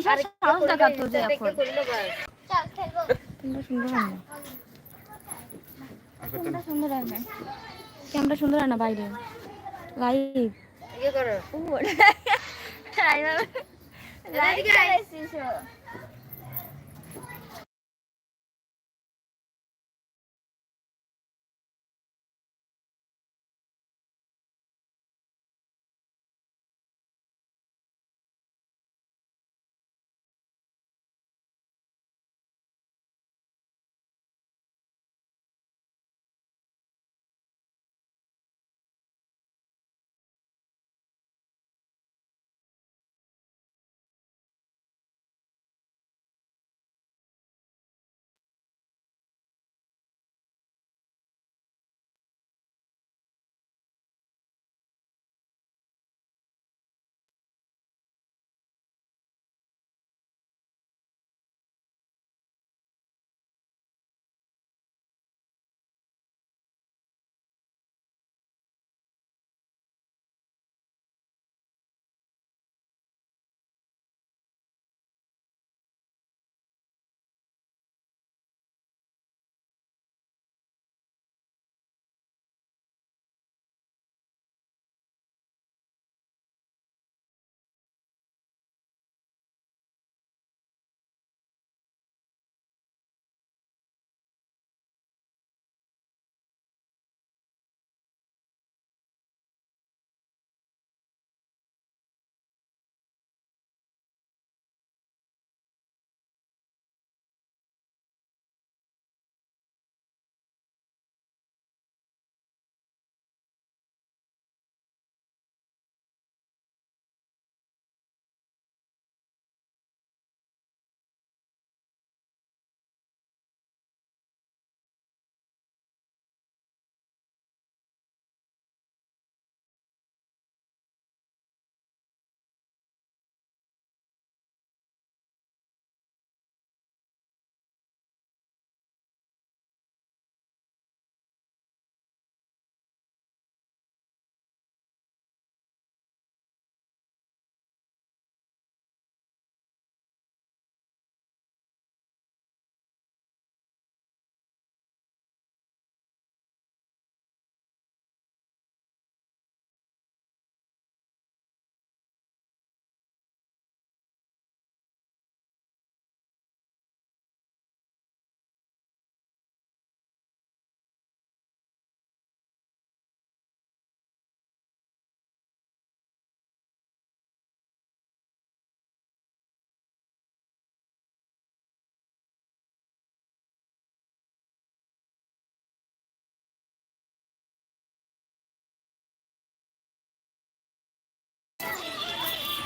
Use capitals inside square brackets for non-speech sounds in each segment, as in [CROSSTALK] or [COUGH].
বিশাল সাহস দেখাতো যে এখন। তোমরা সুন্দর হয় না। তোমরা সুন্দর হয় না। ক্যামেরা সুন্দর হয় না বাইরে? Live [LAUGHS] live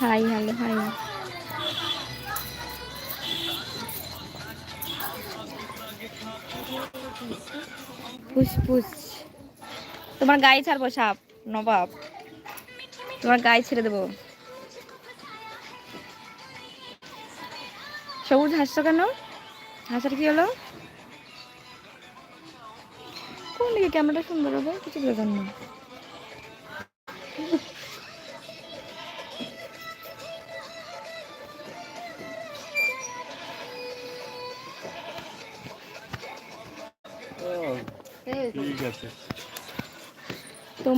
hi hello hi. ফুসফুস তোমার গায়ে ছাড়বো সাপ, নবাব। তোমার গায়ে ছেড়ে দেবো। সবুজ হাসছো কেন? হাসার কি হলো? কোন দিকে? ক্যামেরাটা সুন্দর হবে, কিছু বোঝার না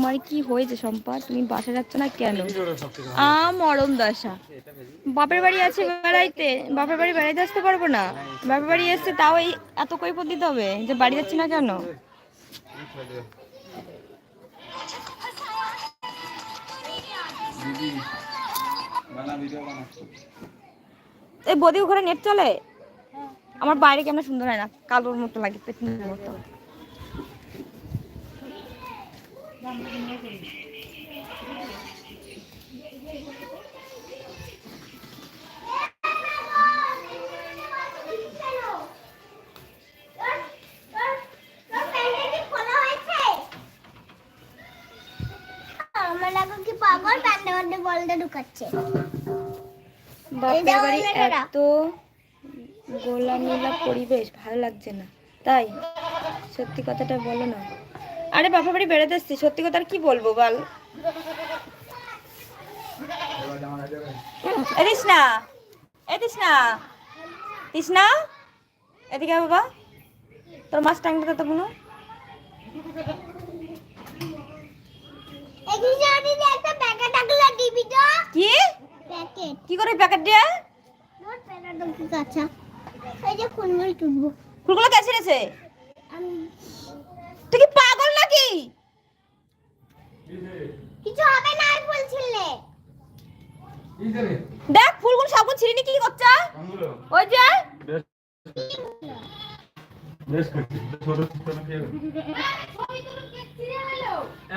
তোমার কি হয়েছে সম্পা তুমি বাসা যাচ্ছ না কেন? আ মরম দশা। বাপের বাড়ি আছে বেড়াইতে বাপের বাড়ি বেড়াইতে আসতে পারব না? বাপের বাড়ি এসছে তাও এই এত কৈফত দিতে হবে যে বাড়ি যাচ্ছি না কেন? এই বদি ঘরে নেট চলে? আমার বাইরে কেমন সুন্দর হয় না কালোর মতো লাগে পেতনির মতো আমার এখন কি পাগল প্যান্ডে মধ্যে বলটা ঢুকাচ্ছে বাপের বাড়ি এত গোলামেলা পরিবেশ ভালো লাগছে না। তাই সত্যি কথাটা বলো না। আরে বাপের বাড়ি বেড়াতে এসছি সত্যি কথা আর কি বলব বল? না এ তৃষ্ণা তৃষ্ণা এদিকে বাবা। তোর মাছ টাঙ্গিতে তো বুনো কি? কি করে প্যাকেট দিয়ে? ফুলগুলো তুলবো। ফুলগুলো কে ছিঁড়েছে আমি তুই কি পাগল নাকি? কিছু হবে না আর ফুল ছিললে দেখ ফুলগুলো সবগুলো ছিঁড়ে কি করছে? ওই যে?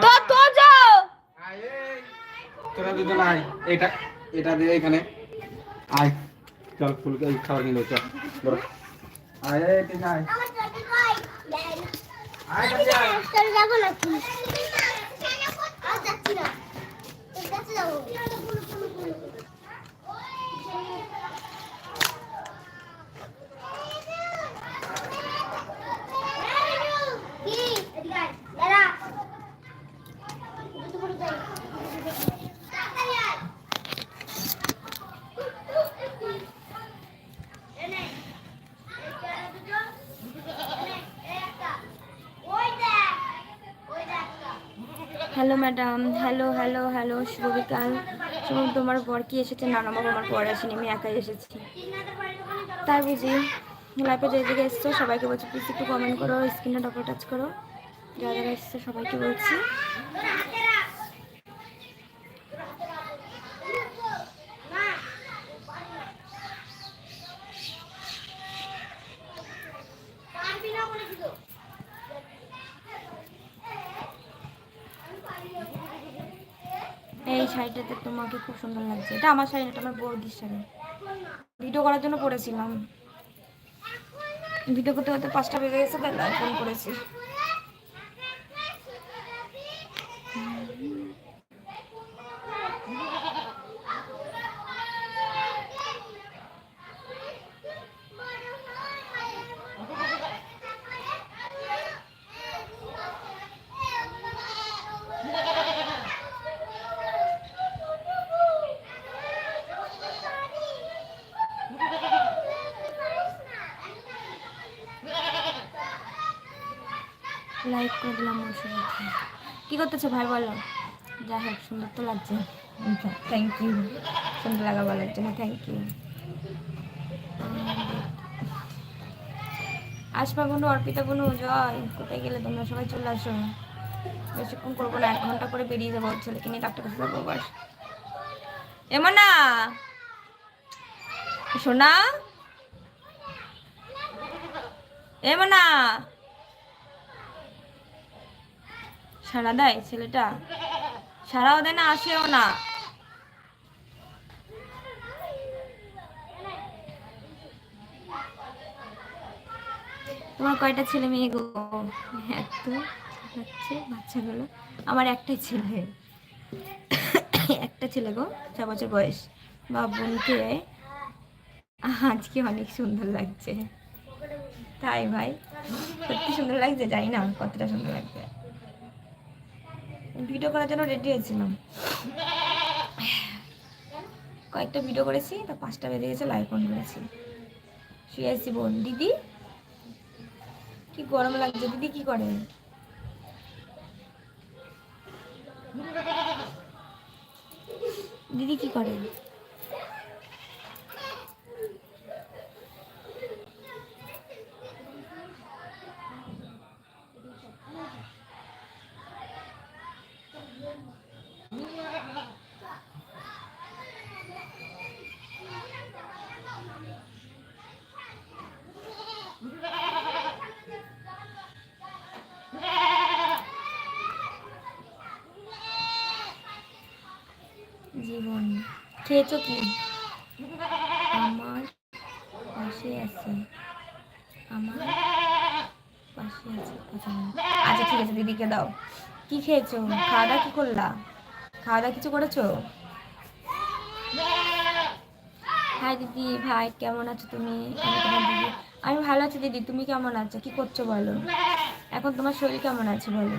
তো তো যাও তোরা দুজন আয়। এটা এটা দিয়ে এখানে। আয়। চল ফুল এই খাবার কিলো চল। আয় ঠিক আয়। যাব নাকি? আর যাচ্ছি না। যাব কি? এদিকে আয়, দাঁড়া। দুটো করে যাই। তাড়াতাড়ি আয়। এনে। একটা, দুটো। এনে, এই একটা। ওই দেখ। ওই দেখ একটা। Hello madam hello hello hello শুভ বিকাল শুনুন তোমার পর কি এসেছে? না না, আমার পর আসেনি, আমি একাই এসেছি। তাই বুঝি লাইফে যে দিকে এসছো, সবাইকে বলছি প্লিজ একটু কমেন্ট করো স্ক্রিনে ডবল টাচ করো। যারা যারা এসছে, সবাইকে বলছি তোর হাতে রাখ। মা। পারবি না বলেছি তো। এই শাড়িটাতে তোমাকে খুব সুন্দর লাগছে। এটা আমার শাড়ি এটা আমার বৌদির শাড়ি। ভিডিও করার জন্য পড়েছিলাম। ভিডিও করতে করতে পাঁচটা বেজে গেছে তাই ফোন করেছি লাইক করে দিলাম অবশ্যই করতেছো ভাই বলো। যাই হোক, সুন্দর তো লাগছে। থ্যাংক ইউ সুন্দর লাগা বলার জন্য থ্যাংক ইউ আসপা বনু, অর্পিতা বনু, জয়। কোথায় গেলে তোমরা সবাই চলে আসো। বেশিক্ষণ করব না, এক ঘণ্টা করে বেরিয়ে যাব। ছেলেকে নিয়ে ডাক্তার কাছে যাব আবার এমন। না সোনা। এমন। না সারা দেয় ছেলেটা? সারাও দেয় না, আসেও না। তোমার কয়টা ছেলে মেয়ে গো? এত, হচ্ছে বাচ্চাগুলো। আমার একটাই ছেলে। একটা ছেলে গো ছ বছর বয়স। বা বোনকে আজকে অনেক সুন্দর লাগছে। তাই ভাই, সত্যি সুন্দর লাগছে? জানি না কতটা সুন্দর লাগছে। ভিডিও করার জন্য রেডি হয়েছিলাম কয়েকটা ভিডিও করেছি, তা পাঁচটা বেজে গেছে লাইভ অন করেছি। শুয়ে আছি বোন। দিদি? কি গরম লাগছে? দিদি কি করে? দিদি কি করে? খেয়েছো কি? আমার পাশে আছে। আমার পাশে আছে। আচ্ছা আচ্ছা ঠিক আছে, দিদিকে দাও। কি খেয়েছো? খাওয়া দাওয়া কি করলা? খাওয়া দাওয়া কিছু করেছ? হাই দিদি, ভাই, কেমন আছো তুমি? দিদি। আমি ভালো আছি দিদি, তুমি কেমন আছো? কি করছ বলো? এখন তোমার শরীর কেমন আছে বলো?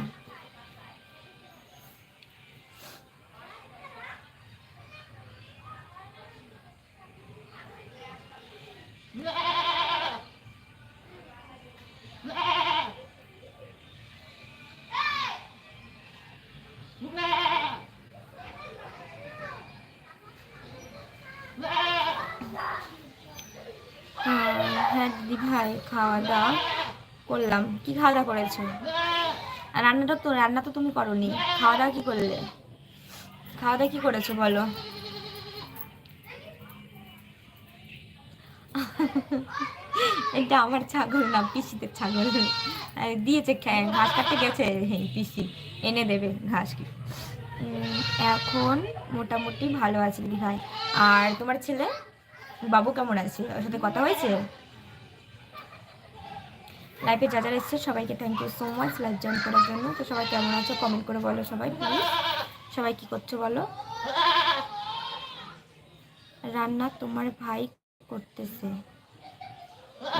খাওয়া দাওয়া করলাম। কি খাওয়া দাওয়া করেছ? আর রান্নাটা তো, রান্না তো তুমি করনি। খাওয়া দাওয়া কি করলে? খাওয়া দাওয়া কি করেছ বলো? এটা আমার ছাগল না, পিসিদের ছাগল। দিয়েছে ঘাস কাটতে গেছে। পিসি এনে দেবে ঘাস কি। এখন মোটামুটি ভালো আছে দিদি ভাই। আর তোমার ছেলে? বাবু কেমন আছে? ওর সাথে কথা হয়েছে? লাইফে যা যারা এসছে, সবাইকে thank you so much live join করার জন্য। তো সবাই কেমন আছো? কমেন্ট করে বলো সবাই প্লিজ সবাই কি করছ বলো? রান্না তোমার ভাই করতেছে।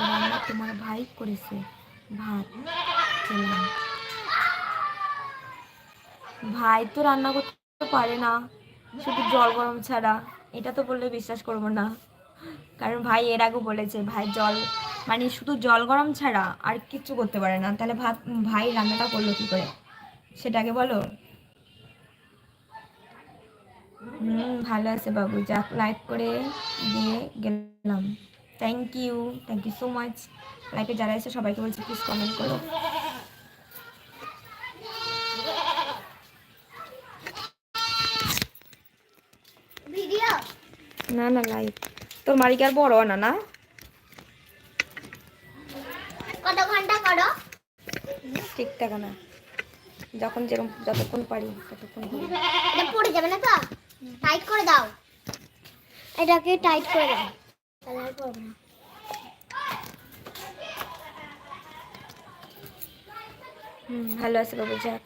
রান্না তোমার ভাই করেছে। ভাত ভাই তো রান্না করতে পারে না। শুধু জল গরম ছাড়া। এটা তো বললে বিশ্বাস করব না। কারণ ভাই এর আগে বলেছে, ভাই জল মানে শুধু জল গরম ছাড়া আর কিচ্ছু করতে পারে না। তাহলে ভাত ভাই রান্নাটা করল কি করে? সেটাকে বলো। হুম ভালো আছে বাবু। যাক লাইক করে দিয়ে গেলাম। Thank you thank you so much লাইকে যারা এসে সবাইকে বলছি প্লিজ কমেন্ট করো। না না লাইক তোর মালিক আর বড় না না ঘণ্টা করো। ঠিক থাকে না। যখন যেরকম যতক্ষণ পারি ততক্ষণ এটা পড়ে যাবে না তো? টাইট করে দাও। এটাকে টাইট করে দাও। তাহলে আর পড়বে না। হুম ভালো আছে বাবু যাক।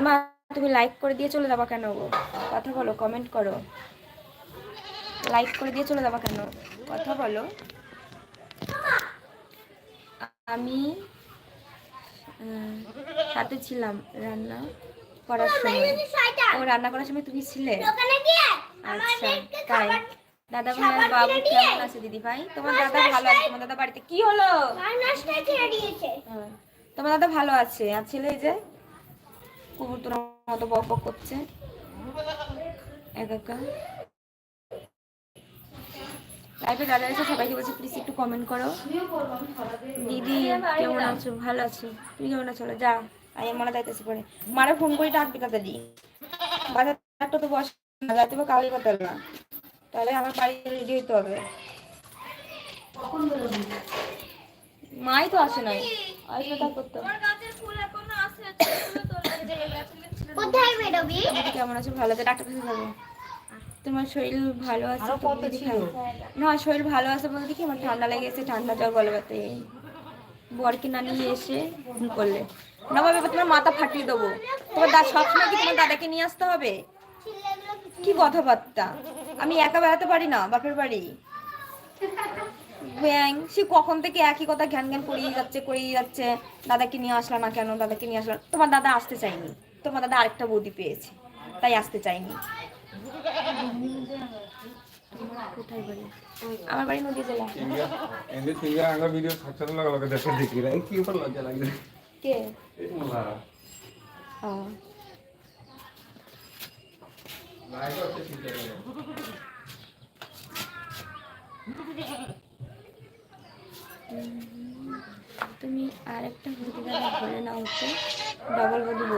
এমা তুমি লাইক করে দিয়ে চলে যাবা কেন গো? কথা বলো কমেন্ট করো। লাইক করে দিয়ে চলে যাবা কেন? কথা বলো। আমি সাথে ছিলাম রান্না করার সময়। ও রান্না করার সময় তুমি ছিলে। আচ্ছা তাই। দাদা ভাই আর বাবু কেমন আছে দিদি ভাই? তোমার দাদা ভালো আছে? তোমার দাদা বাড়িতে কি হলো। তোমার দাদা ভালো আছে? আর ছেলে এই যে কুকুর তোর মতো বক বক করছে। একা একা। লাইফে দাদা এসে সবাইকে বলছি প্লিজ একটু কমেন্ট করো। দিদি কেমন আছো? ভালো আছি। তুমি কেমন আছো? যা আই আমার দাইতেছে পরে। মারে ফোন করে ডাকবি তাড়াতাড়ি বাজারটা তো বস না যাইতে হবে কাউকে পাতাল না। তাহলে আমার বাড়ি রেডি হইতে হবে। মাই তো আসে নাই। আসলে তা করতে। কোথায় বেরোবি? কেমন আছো? ভালো আছে ডাক্তার কাছে যাব তোমার শরীর ভালো আছে দিদি। না শরীর ভালো আছে বলতে কি আমার ঠান্ডা লেগেছে ঠান্ডা জ্বর গলে ব্যথা বরকে না নিয়ে এসে ফোন করলে। না বাবা তোমার মাথা ফাটিয়ে দেবো। তোমার দা সবসময় কি তোমার দাদাকে নিয়ে আসতে হবে? কি কথাবার্তা? আমি একা বেড়াতে পারি না বাপের বাড়ি। ব্যাং সে কখন থেকে একই কথা জ্ঞান জ্ঞান করিয়ে যাচ্ছে করিয়ে যাচ্ছে। দাদাকে নিয়ে আসলো না কেন? দাদাকে নিয়ে আসলো। তোমার দাদা আসতে চায়নি। তোমার দাদা আরেকটা বৌদি পেয়েছে তাই আসতে বাড়ি আমার বাড়ি নদী জেলা। এমনি সিঙ্গা আঙ্গা ভিডিও সাকসার লাগা লাগা দেখে দেখি রে কি উপর লাগে? কে? এই মোলা তুমি আরেকটা বৌদি দাদা বলে নাও তো ডবল বলব।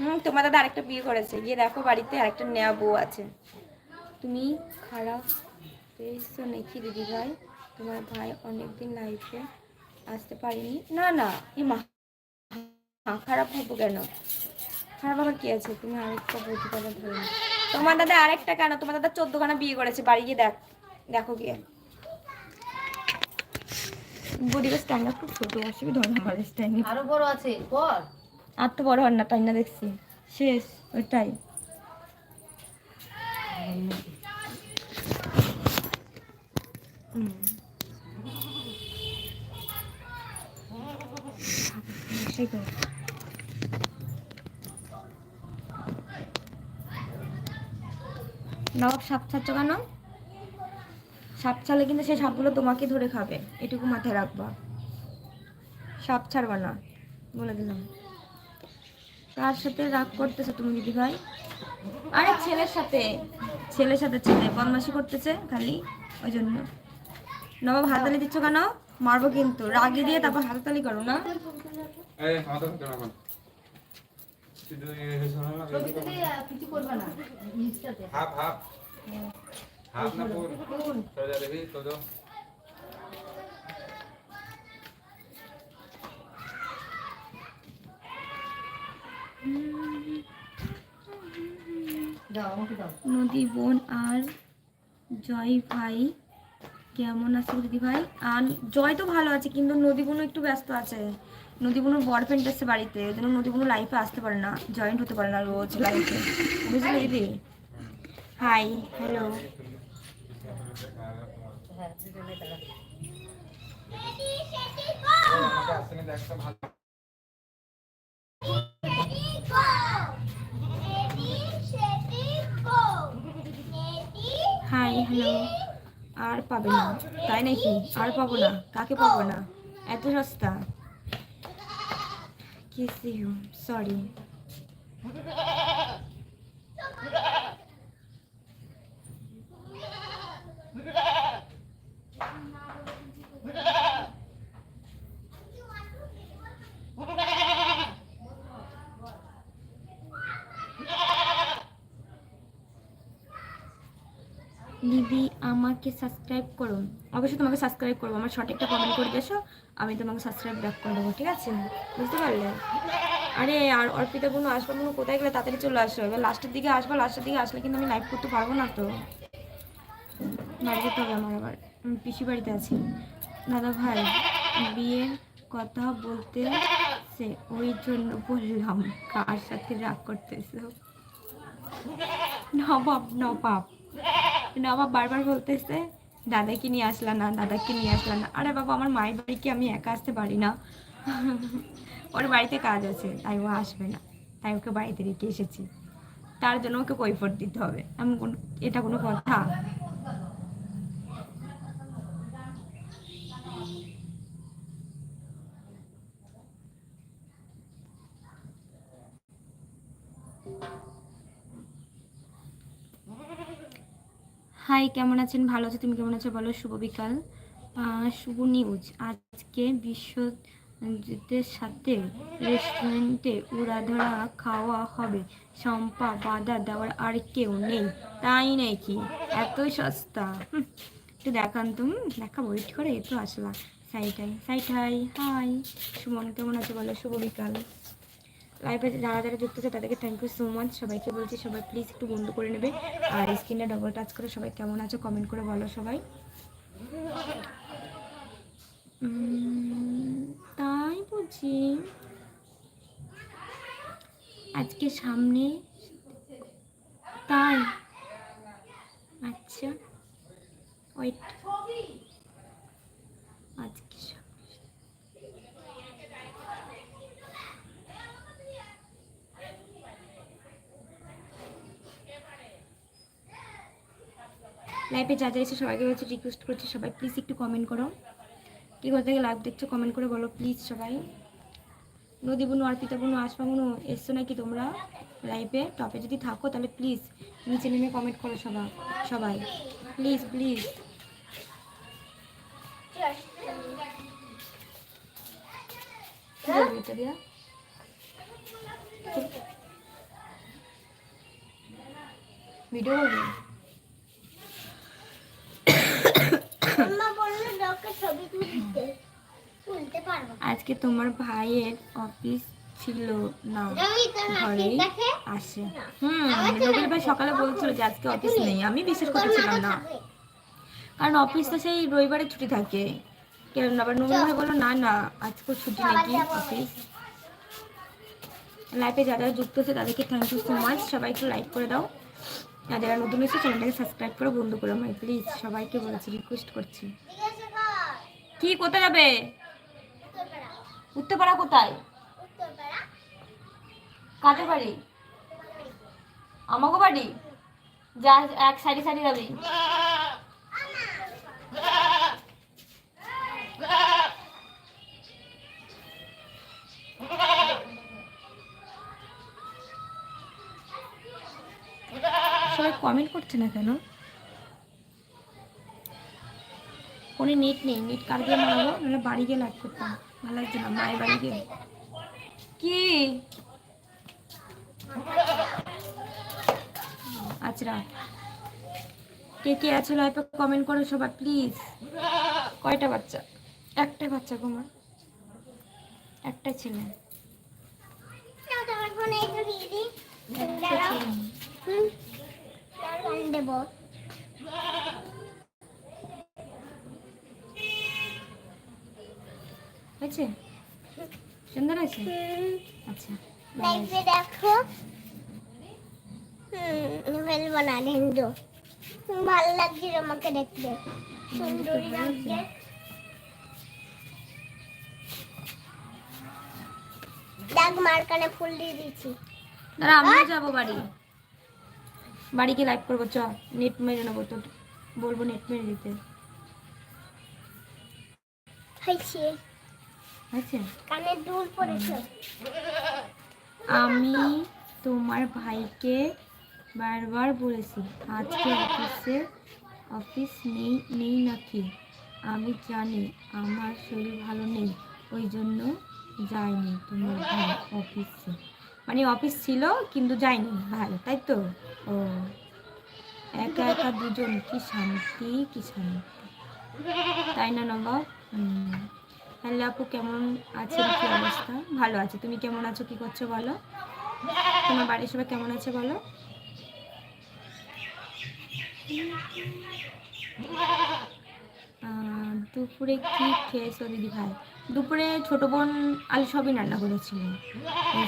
হুম, তোমার দাদা আরেকটা বিয়ে করেছে। গিয়ে দেখো বাড়িতে আরেকটা নেয়া বউ আছে। তুমি খারাপ পেয়েছ নাকি দিদি ভাই তোমার ভাই অনেকদিন লাইফে আসতে পারিনি। না না, এ মা খারাপ হব কেন? খারাপ আবার কি আছে? তুমি আরেকটা বৌদি দাদা ধরে তোমার দাদা আরেকটা কেন? তোমার দাদা চোদ্দ খানা বিয়ে করেছে, বাড়ি গিয়ে দেখ, দেখো গিয়ে। বডির স্ট্যান্ডার খুব ছোট, অসুবিধা হয় স্ট্যান্ড আরও বড় আছে কর আর তো বড় হয় না, তাই না দেখছি। শেষ, ওইটাই। নবাব সাপ ছাড়ছ কেন? সাপ ছাড়লে কিন্তু সেই সাপগুলো তোমাকে ধরে খাবে। এটুকু মাথায় রাখবা। সাপ ছাড়বা না। বলে দিলাম। কার সাথে রাগ করতেছো তুমি দিদি ভাই। আরে ছেলের সাথে ছেলের সাথে ছেলে, বদমাশি করতেছে খালি ওই জন্য নবাব হাততালি দিচ্ছ কেন? মারবো কিন্তু। রাগি দিয়ে তারপর হাততালি করো না। না পুরো সোজা দেখি তো তো নদী বোন আর জয় ভাই কেমন আছে দিদি ভাই? আর জয় তো ভালো আছে কিন্তু নদী বোনও একটু ব্যস্ত আছে। নদী বোনের বড় ফ্রেন্ড আসছে বাড়িতে ওই জন্য নদী বোন লাইফে আসতে পারে না জয়েন্ট হতে পারে না রোজ লাইফে বুঝলি দিদি? Hi hello ready hello. আর পাবে না। তাই নাকি? আর পাবো না। কাকে পাবো না? এত সস্তা। সরি দিদি আমাকে সাবস্ক্রাইব করো। অবশ্যই তোমাকে সাবস্ক্রাইব করব। আমার সঠিকটা কমেন্ট করে দেছো আমি তোমাকে সাবস্ক্রাইব ব্যাক করে দেবো, ঠিক আছে? বুঝতে পারলে? আরে, আর অর্পিতা কোনো আসবে কোনো কোথায় গেলে তাড়াতাড়ি চলে আসো? এবার লাস্টের দিকে আসব লাস্টের দিকে আসলে কিন্তু আমি লাইভ করতে পারব না তো। বাড়ি যেতে হবে আমার আবার। আমি পিসি বাড়িতে আছি। দাদা ভাই, বিয়ের কথা বলতে সে ওই জন্য বললাম, কার সাথে রাগ করতেছো? নবাব নবাব। নবাব বারবার বলতেছে, দাদাকে নিয়ে আসলা না, দাদাকে নিয়ে আসলা না। আরে বাবা, আমার মায়ের বাড়িকে আমি একা আসতে পারি না? [LAUGHS] ওর বাড়িতে কাজ আছে, তাই ও আসবে না। তাই ওকে বাড়িতে রেখে এসেছি। তার জন্য ওকে কৈফর দিতে হবে। এমন কোন এটা কোনো কথা? হাই, কেমন আছেন? ভালো আছো, তুমি কেমন আছো? বলো, শুভ বিকাল। শুভ নিউজ। আজকে বিশ্বজিতের সাথে রেস্টুরেন্টে উড়াধরা খাওয়া হবে। শম্পা বাধা দেওয়ার আর কেউ নেই। তাই নাকি? এত সস্তা। একটু দেখান তুমি দেখা ওয়েট করে একটু আসলা। সাইটাই সাইটাই, হাই। সুমন, কেমন আছে? বলো, শুভ বিকাল। লাইভে যারা যারা যুক্ত আছে, তাদেরকে থ্যাংক ইউ সো মাচ সবাইকে বলছি, সবাই প্লিজ একটু বন্ধু করে নেবে। আর স্ক্রিনে ডবল টাচ করে সবাই কেমন আছো কমেন্ট করে বলো সবাই। তাই বুঝি আজকে সামনে, তাই। আচ্ছা ওয়েট আজকে সামনে লাইভে যা যা এসে সবাইকে হচ্ছে রিকোয়েস্ট করছি, সবাই প্লিজ একটু কমেন্ট করো। কি কোথা থেকে লাইভ দেখছ কমেন্ট করে বলো প্লিজ সবাই। নদী বুনু আর পিতা বুনু আশপা বুনু এসছো নাকি তোমরা লাইভে টপে যদি থাকো তাহলে প্লিজ নিচে নেমে কমেন্ট করো সবাই। সবাই প্লিজ প্লিজ ভিডিও আজকে তোমার ভাইয়ের অফিস ছিল না ঘরে আসে। হুম, রবির ভাই সকালে বলছিল যে আজকে অফিস নেই, আমি বিশ্বাস করতেছিলাম না। কারণ অফিস তো সেই রবিবারে ছুটি থাকে। কেন আবার নবীন ভাই বলল, না না আজকে ছুটি নাকি অফিস? লাইফে যারা যুক্ত আছে তাদেরকে থ্যাংক ইউ সো মাচ সবাই একটু লাইক করে দাও। আর যারা নতুন এসে চ্যানেলটাকে সাবস্ক্রাইব করে, বন্ধু করে, আমায় প্লিজ সবাইকে বলছি রিকোয়েস্ট করছি। কি কোথায় যাবে? উত্তরপাড়া। কোথায়? কাদের বাড়ি? আমাকে বাড়ি? যা এক সারি সারি যাবি। সবাই কমেন্ট করছে না কেন? ফোনে নেট নেই নেট কার দিয়ে মারবো? নাহলে বাড়ি গিয়ে লাইভ করতাম। ভালো লাগছে না মায়ের বাড়ি গিয়ে। কি? আচ্ছা কে কে আছে লাইভে কমেন্ট করো সবাই প্লিজ কয়টা বাচ্চা? একটাই বাচ্চা ফোনে একটু একটা ছেলে। দেবো। হয়েছে? সুন্দর হয়েছে? আচ্ছা লাইভে দেখো। ফেলব না হিন্দু। ভালো লাগছে আমাকে দেখতে। সুন্দরী লাগছে। দেখ মার কানে ফুল দিয়ে দিয়েছি। দাঁড়া আমিও যাব বাড়ি। বাড়ি গিয়ে লাইভ করব চ। নেট মেরে নেব তো বলব নেট মেরে দিতে। হয়েছে। কানে দুল পড়েছে। আমি তোমার ভাইকে বারবার বলেছি আজকে অফিসে অফিস নেই নেই নাকি? আমি জানি আমার শরীর ভালো নেই ওই জন্য যায়নি তোমার ভাই অফিসে। মানে অফিস ছিল কিন্তু যায়নি ভাই তাই তো? ও একা একা দুজন কি শান্তি কি শান্তি। তাই না নবাব? হুম। হ্যালো আপু, কেমন আছেন? কি অবস্থা? ভালো আছে। তুমি কেমন আছো? কি করছ বলো? তোমার বাড়ির সবাই কেমন আছে বলো? দুপুরে কি খেয়েছো দিদি ভাই? দুপুরে ছোট বোন আলু সবিন রান্না করেছিল।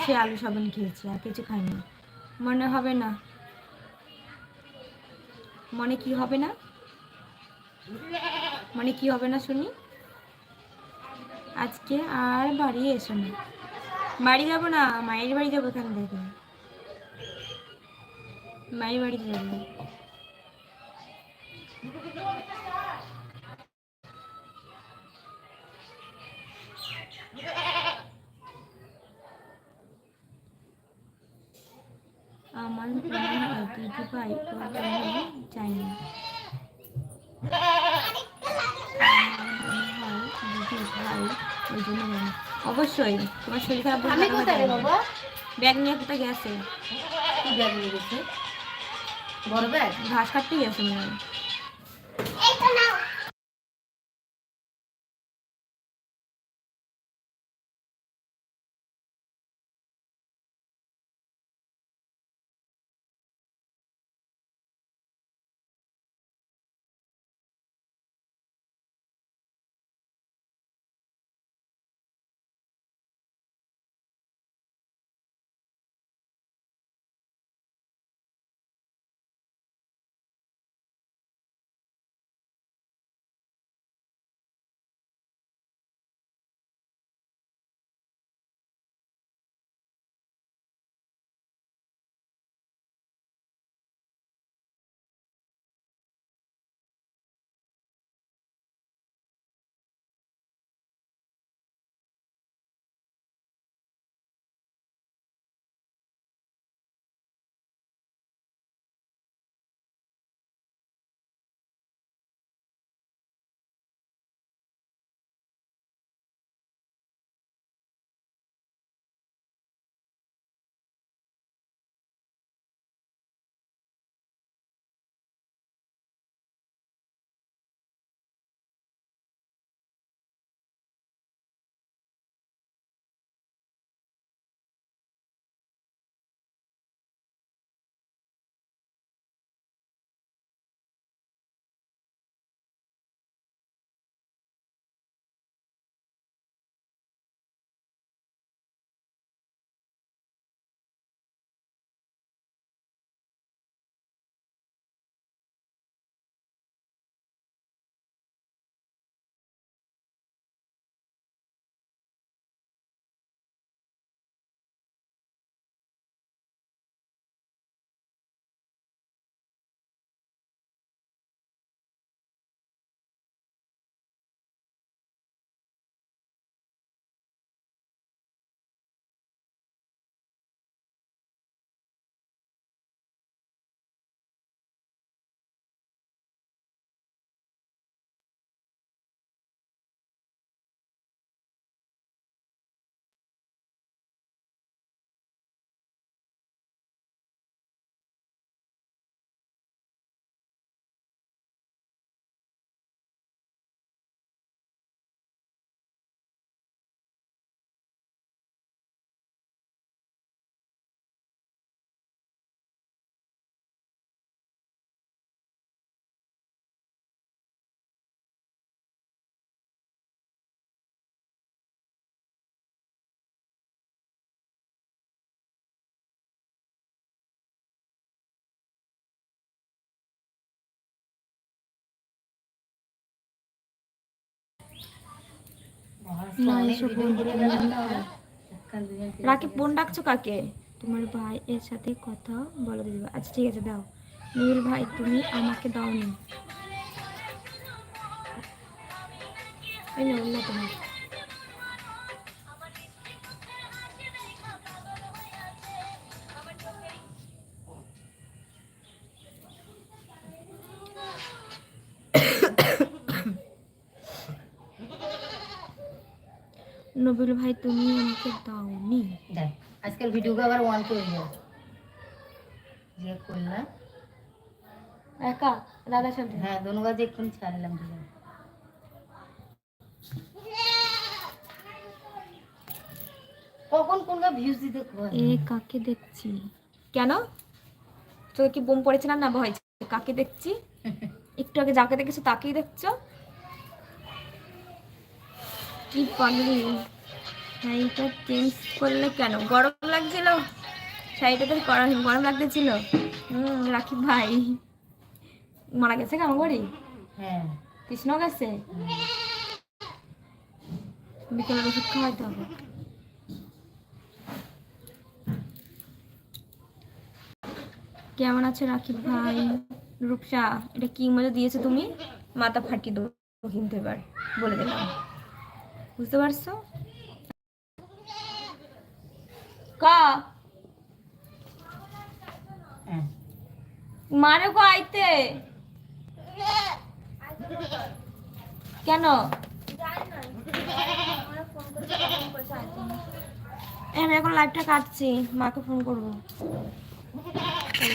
সে আলু সবিন খেয়েছি, আর কিছু খাইনি মনে হবে না। মনে কি হবে না? মানে কি হবে না শুনি? আজকে আর বাড়ি এসো না। বাড়ি যাব না, মায়ের বাড়ি যাব এখান থেকে। মায়ের বাড়ি যাব। আমার ওর জন্য চাই না। ভাই ওই জন্য। অবশ্যই তোমার শরীর খারাপ আমরা যাই না। ব্যাগ নিয়ে কোথায় গেছে? ঘাস কাটতে গেছে মনে হয়। রাকিব বোন ডাকছো কাকে? তোমার ভাই এর সাথে কথা বলে দিদি আচ্ছা ঠিক আছে দাও। নুরুল ভাই তুমি আমাকে এই না তোমার। নবীল ভাই তুমি আমাকে দাওনি? দেখ আজকাল ভিডিওকে আবার ওয়ান করে যাও যে করলাম একা? দাদার সাথে হ্যাঁ দোনো গাছ এক্ষুনি ছাড়লাম ভিডিও কখন কোন ভিউজ দিতে? এ কাকে দেখছি? কেন? তোকে কি বোম পড়েছিলাম না ভয় কাকে দেখছি? [LAUGHS] একটু আগে যাকে দেখেছ তাকেই দেখছ? কি পাগলি। শাড়িটা চেঞ্জ করলে কেন? গরম লাগছিল? শাড়িটা তো গরম গরম লাগতেছিল? হুম রাখি ভাই। মারা গেছে কেমন করি? হ্যাঁ। কৃষ্ণ গেছে? বিকেলে ওষুধ খাওয়াইতে হবে। কেমন আছে রাকিব ভাই? রূপসা এটা কি মজা দিয়েছ তুমি? মাথা ফাটিয়ে দেবো কিন্তু এবার। বলে দিলাম। বুঝতে পারছ? কা? হ্যাঁ মারে গো আইতে। কেন? আমি এখন লাইভটা কাটছি মাকে ফোন করব।